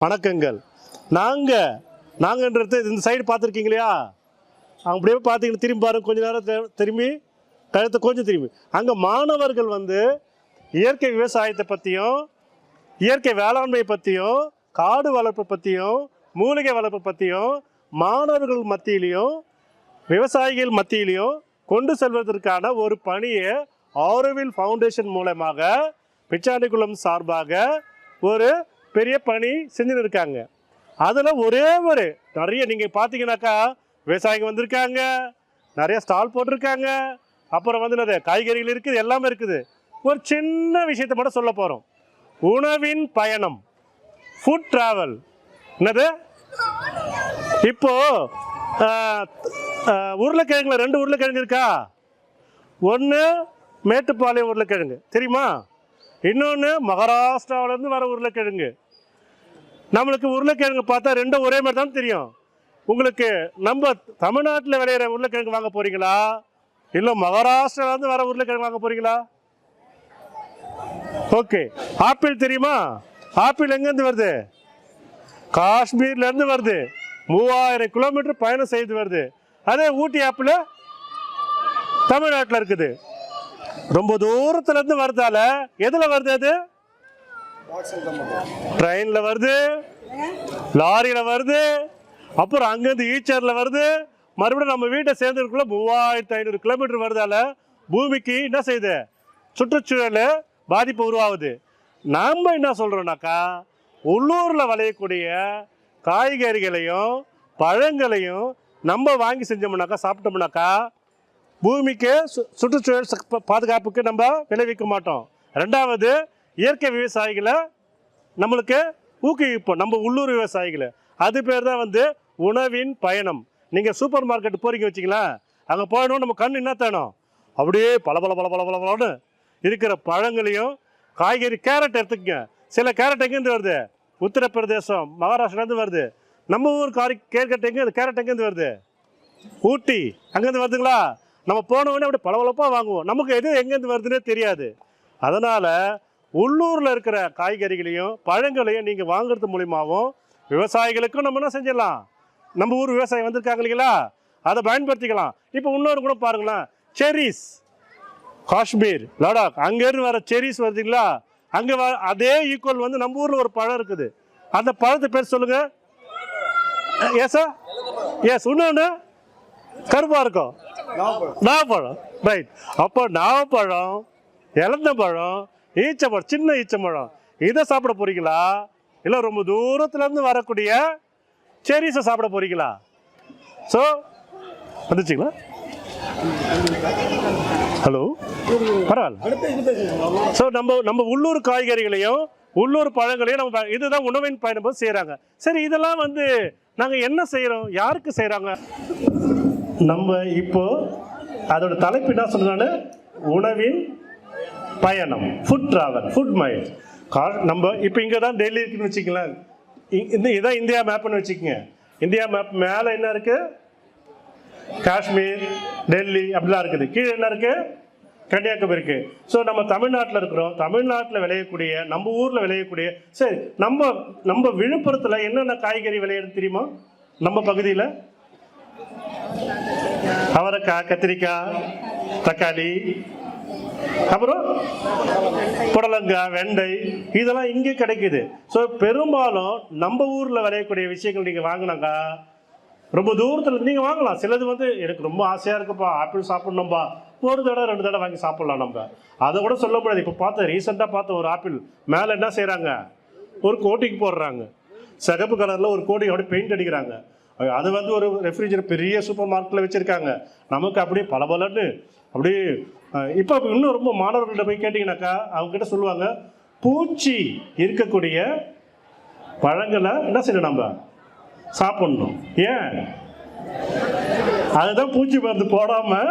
வணக்கங்கள். நாங்கள் நாங்கன்றது இந்த சைடு பார்த்துருக்கீங்க இல்லையா அப்படியே பார்த்தீங்கன்னா திரும்பி பாருங்க கொஞ்ச நேரம் திரும்பி கழுத்தை கொஞ்சம் திரும்பி. அங்கே மாணவர்கள் வந்து இயற்கை விவசாயத்தை பற்றியும் இயற்கை வேளாண்மை பற்றியும் காடு வளர்ப்பு பற்றியும் மூலிகை வளர்ப்பு பற்றியும் மாணவர்கள் மத்தியிலையும் விவசாயிகள் மத்தியிலையும் கொண்டு செல்வதற்கான ஒரு பணியை ஆரோவில் ஃபவுண்டேஷன் மூலமாக பிச்சாண்டிக்குளம் சார்பாக ஒரு பெரிய பணி செஞ்சுன்னு இருக்காங்க அதில் ஒரே ஒரு நிறைய நீங்கள் பார்த்தீங்கன்னாக்கா விவசாயிங்க வந்திருக்காங்க நிறைய ஸ்டால் போட்டிருக்காங்க அப்புறம் வந்து என்னது காய்கறிகள் இருக்குது எல்லாமே இருக்குது. ஒரு சின்ன விஷயத்தை மட்டும் சொல்ல போகிறோம் உணவின் பயணம் ஃபுட் ட்ராவல் என்னது? இப்போது உருளைக்கிழங்குல ரெண்டு உருளைக்கிழங்கு இருக்கா? ஒன்று மேட்டுப்பாளையம் உருளைக்கிழங்கு தெரியுமா? இன்னொன்று மகாராஷ்டிராவிலேருந்து வர உருளைக்கிழங்கு. நம்மளுக்கு உருளைக்கிழங்கு பார்த்தா ரெண்டும் ஒரே மாதிரி தான் தெரியும். உங்களுக்கு நம்ம தமிழ்நாட்டில் விளையிற உருளைக்கிழங்கு வாங்க போறீங்களா? இல்லை மகாராஷ்டிராலேருந்து வர உருளைக்கிழங்கு வாங்க போறீங்களா? ஓகே ஆப்பிள் தெரியுமா? ஆப்பிள் எங்கேருந்து வருது? காஷ்மீர்லேருந்து வருது. மூவாயிரம் கிலோமீட்டர் பயணம் செய்து வருது. அதே ஊட்டி ஆப்பிள் தமிழ்நாட்டில் இருக்குது. ரொம்ப தூரத்துலேருந்து வருதால எதில் வருது அது? ட்ரெயின்ல வருது. லாரியில வருது. அப்புறம் அங்கேருந்து ஈச்சர்ல வருது. மறுபடியும் நம்ம வீட்டை சேர்ந்ததுக்குள்ள மூவாயிரத்தி ஐநூறு கிலோமீட்டர் வருதால பூமிக்கு என்ன செய்யுது? சுற்றுச்சூழல் பாதிப்பு உருவாகுது. நாம் என்ன சொல்றோம்னாக்கா உள்ளூரில் விளையக்கூடிய காய்கறிகளையும் பழங்களையும் நம்ம வாங்கி செஞ்சோம்னாக்கா சாப்பிட்டோம்னாக்கா பூமிக்கு சு சுற்றுச்சூழல் பாதுகாப்புக்கு நம்ம விளைவிக்க மாட்டோம். ரெண்டாவது இயற்கை விவசாயிகளை நம்மளுக்கு ஊக்குவிப்போம். நம்ம உள்ளூர் விவசாயிகளை. அது பேர் தான் வந்து உணவின் பயணம். நீங்கள் சூப்பர் மார்க்கெட் போறீங்க வச்சிங்களேன் அங்கே போயிடணும் நம்ம கண் என்ன தேணும் அப்படியே பல பல பல பல பலன்னு இருக்கிற பழங்களையும் காய்கறி கேரட் எடுத்துக்கங்க. சில கேரட் எங்கேருந்து வருது? உத்தரப்பிரதேசம் மகாராஷ்டிராலேருந்து வருது. நம்ம ஊர் காரி கேரட் எங்கே கேரட் எங்கேருந்து வருது? ஊட்டி. அங்கேருந்து வருதுங்களா? நம்ம போன உடனே அப்படியே பளபளப்பாக வாங்குவோம். நமக்கு எது எங்கேருந்து வருதுன்னே தெரியாது. அதனால் உள்ளூரில் இருக்கிற காய்கறிகளையும் பழங்களையும் நீங்கள் வாங்குறது மூலியமாகவும் விவசாயிகளுக்கும் நம்ம என்ன செஞ்சிடலாம்? நம்ம ஊர் விவசாயி வந்திருக்காங்க இல்லைங்களா? அதை பயன்படுத்திக்கலாம். இப்போ இன்னொரு கூட பாருங்களேன். செரிஸ் காஷ்மீர் லடாக். அங்கேருந்து வர செரிஸ் வருதுங்களா அங்கே வ அதே ஈக்குவல் வந்து நம்ம ஊரில் ஒரு பழம் இருக்குது. அந்த பழத்தை பேர் சொல்லுங்கள் எஸ் எஸ் இன்னொன்று கருப்பாக இருக்கும். நாகப்பழம் ரைட் அப்போ நாகப்பழம் இலந்த பழம் ஈச்சம்பழம் சின்ன ஈச்சம்பழம். இதை சாப்பிட போறீங்களா? இல்லை ரொம்ப தூரத்துலேருந்து வரக்கூடிய செரிஸை சாப்பிட போறீங்களா? ஸோ வந்துச்சுங்களா? ஹலோ பரவாயில்ல. ஸோ நம்ம நம்ம உள்ளூர் காய்கறிகளையும் உள்ளூர் பழங்களையும் நம்ம ப- இதுதான் உணவின் பயணம் செய்கிறாங்க சரி இதெல்லாம் வந்து நாங்கள் என்ன செய்கிறோம் யாருக்கு செய்கிறாங்க நம்ம இப்போ அதோட தலைப்பு என்ன சொன்னாலும் உணவின் பயணம் food travel food mile car நம்ம இப்போ இங்கே தான் டெல்லி இருக்குன்னு வச்சுக்கலாம் இந்த இதான் இந்தியா மேப்னு வச்சுக்கோங்க. இந்தியா மேப் மேலே என்ன இருக்குது காஷ்மீர் டெல்லி அப்படிலாம் இருக்குது. கீழே என்ன இருக்குது கன்னியாகுமரி இருக்குது ஸோ நம்ம தமிழ்நாட்டில் இருக்கிறோம். தமிழ்நாட்டில் விளையக்கூடிய நம்ம ஊரில் விளையக்கூடிய சரி நம்ம நம்ம விழுப்புரத்தில் என்னென்ன காய்கறி விளையிறது தெரியுமா? நம்ம பகுதியில்? அவரைக்காய் கத்திரிக்காய் தக்காளி அப்புறம் புடலங்காய் வெண்டை இதெல்லாம் இங்கே கிடைக்குது. ஸோ பெரும்பாலும் நம்ம ஊரில் விளையக்கூடிய விஷயங்கள் நீங்கள் வாங்கினாக்கா ரொம்ப தூரத்தில் நீங்கள் வாங்கலாம். சிலது வந்து எனக்கு ரொம்ப ஆசையாக இருக்குப்பா. ஆப்பிள் சாப்பிட்ணும்பா. ஒரு தடவை ரெண்டு தடவை வாங்கி சாப்பிட்லாம் நம்ம. அதை கூட சொல்ல முடியாது. இப்போ பார்த்தேன் ரீசெண்டாக பார்த்த ஒரு ஆப்பிள். மேலே என்ன செய்கிறாங்க ஒரு கோட்டிக்கு போடுறாங்க. சிகப்பு கலரில் ஒரு கோட்டிங் அப்படியே பெயிண்ட் அடிக்கிறாங்க. அது வந்து ஒரு ரெஃப்ரிஜரேட்டர் பெரிய சூப்பர் மார்க்கெட்டில் வச்சுருக்காங்க. நமக்கு அப்படியே பளபளன்னு அப்படியே இப்போ இன்னும் ரொம்ப மாணவர்கள்ட்ட போய் கேட்டிங்கனாக்கா அவங்ககிட்ட சொல்லுவாங்க பூச்சி இருக்கக்கூடிய பழங்களை என்ன செய்யணும் நம்ம? சாப்பிடணும். ஏன்? அதுதான் பூச்சி மருந்து போடாமல்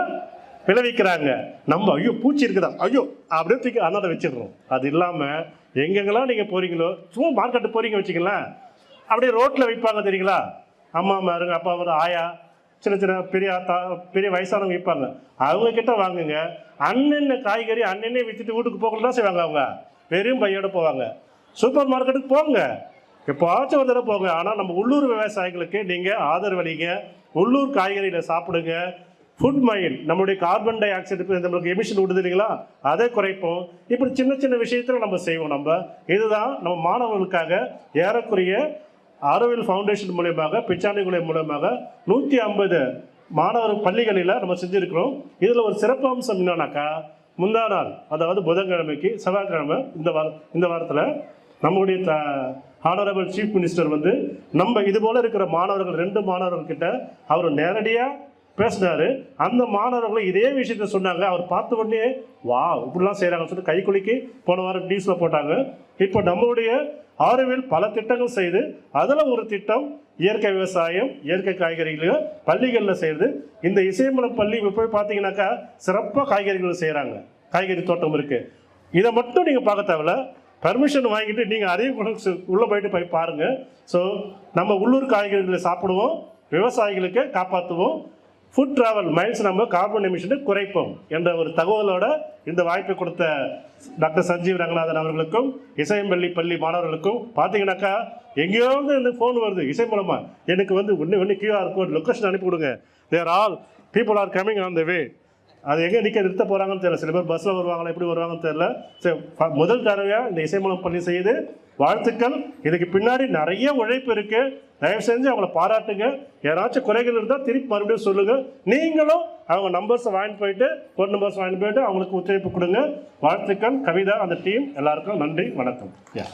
விளைவிக்கிறாங்க. நம்ம ஐயோ பூச்சி இருக்குதா? ஐயோ அப்படியே தூக்கி அண்ணாத வச்சிடுறோம். அது இல்லாமல் எங்கெங்கெல்லாம் நீங்கள் போகிறீங்களோ சும்மா மார்க்கெட்டு போகிறீங்க வச்சுக்கலாம் அப்படியே ரோட்டில் வைப்பாங்க தெரியுங்களா? அம்மா மாருங்க அப்பா ஒரு ஆயா சின்ன சின்ன பெரிய தா பெரிய வயசானவங்க விற்பாங்க. அவங்க கிட்ட வாங்குங்க. அன்னென்ன காய்கறி அன்னென்ன விற்றுட்டு வீட்டுக்கு போகலாம் செய்வாங்க அவங்க. வெறும் பையோட போவாங்க. சூப்பர் மார்க்கெட்டுக்கு போங்க. எப்போவாச்சும் ஒரு தடவை போங்க. ஆனால் நம்ம உள்ளூர் விவசாயிகளுக்கு நீங்கள் ஆதரவளிங்க உள்ளூர் காய்கறியில் சாப்பிடுங்க. ஃபுட் மைல் நம்மளுடைய கார்பன் டை ஆக்சைடு நம்மளுக்கு எமிஷன் விடுது இல்லைங்களா? அதை குறைப்போம். இப்படி சின்ன சின்ன விஷயத்தில் நம்ம செய்வோம் நம்ம. இதுதான் நம்ம மாணவர்களுக்காக ஏறக்குறைய ஆரோவில் ஃபவுண்டேஷன் மூலயமாக பிச்சாண்டிகுலை மூலமாக நூற்றி ஐம்பது மாணவர் பள்ளிகளில் நம்ம செஞ்சுருக்கிறோம். இதில் ஒரு சிறப்பு அம்சம் என்னன்னாக்கா முந்தா நாள் அதாவது புதன்கிழமைக்கு செவ்வாய்க்கிழமை இந்த வார இந்த வாரத்தில் நம்முடைய த ஆனரபிள் சீஃப் மினிஸ்டர் வந்து நம்ம இது போல இருக்கிற மாணவர்கள் ரெண்டு மாணவர்கள்கிட்ட அவர் நேரடியாக பேசினாரு. அந்த மாணவர்களும் இதே விஷயத்த சொன்னாங்க. அவர் பார்த்த உடனே வா இப்படிலாம் செய்கிறாங்கன்னு சொல்லிட்டு கை குலுக்கி போன வாரம் நியூஸில் போட்டாங்க. இப்போ நம்மளுடைய ஆரோவில் பல திட்டங்கள் செய்து அதில் ஒரு திட்டம் இயற்கை விவசாயம் இயற்கை காய்கறிகள் பள்ளிகளில் செய்கிறது இந்த இசைமலம் பள்ளி இப்போ போய் பார்த்தீங்கன்னாக்கா சிறப்பாக காய்கறிகள் செய்கிறாங்க காய்கறி தோட்டம் இருக்குது இதை மட்டும் நீங்கள் பார்க்க தேவையில்ல. பர்மிஷன் வாங்கிட்டு நீங்கள் அதையும் உள்ளே போயிட்டு போய் பாருங்கள் ஸோ நம்ம உள்ளூர் காய்கறிகளை சாப்பிடுவோம். விவசாயிகளுக்கு காப்பாற்றுவோம் ஃபுட் டிராவல் மைல்ஸ் நம்ம கார்பன் எமிஷனை குறைப்போம் என்ற ஒரு தகவலோட இந்த வாய்ப்பை கொடுத்த டாக்டர் சஞ்சீவ் ரங்கநாதன் அவர்களுக்கும் இசையம்பள்ளி பள்ளி மாணவர்களுக்கும் பார்த்தீங்கன்னாக்கா எங்கேயாவது இந்த ஃபோன் வருது இசை மூலமாக எனக்கு வந்து ஒன்று ஒன்று கியூஆர் கோட் லொக்கேஷன் அனுப்பி கொடுங்க. There all people are coming on the way அது எங்கே நிற்க நிறுத்த போகிறாங்கன்னு தெரியல. சில பேர் பஸ்ஸில் வருவாங்களா எப்படி வருவாங்கன்னு தெரியல. சரி முதல் தடவையாக இந்த இசை மூலம் பள்ளி செய்து வாழ்த்துக்கள். இதுக்கு பின்னாடி நிறைய உழைப்பு இருக்கு. தயவு செஞ்சு அவங்கள பாராட்டுங்க. யாராச்சும் குறைகள் இருந்தால் திருப்பி மறுபடியும் சொல்லுங்க. நீங்களும் அவங்க நம்பர்ஸை வாங்கிட்டு போயிட்டு ஃபோன் நம்பர்ஸ் வாங்கிட்டு போயிட்டு அவங்களுக்கு ஒத்துழைப்பு கொடுங்க. வாழ்த்துக்கள். கவிதா அந்த டீம் எல்லாருக்கும் நன்றி வணக்கம். யா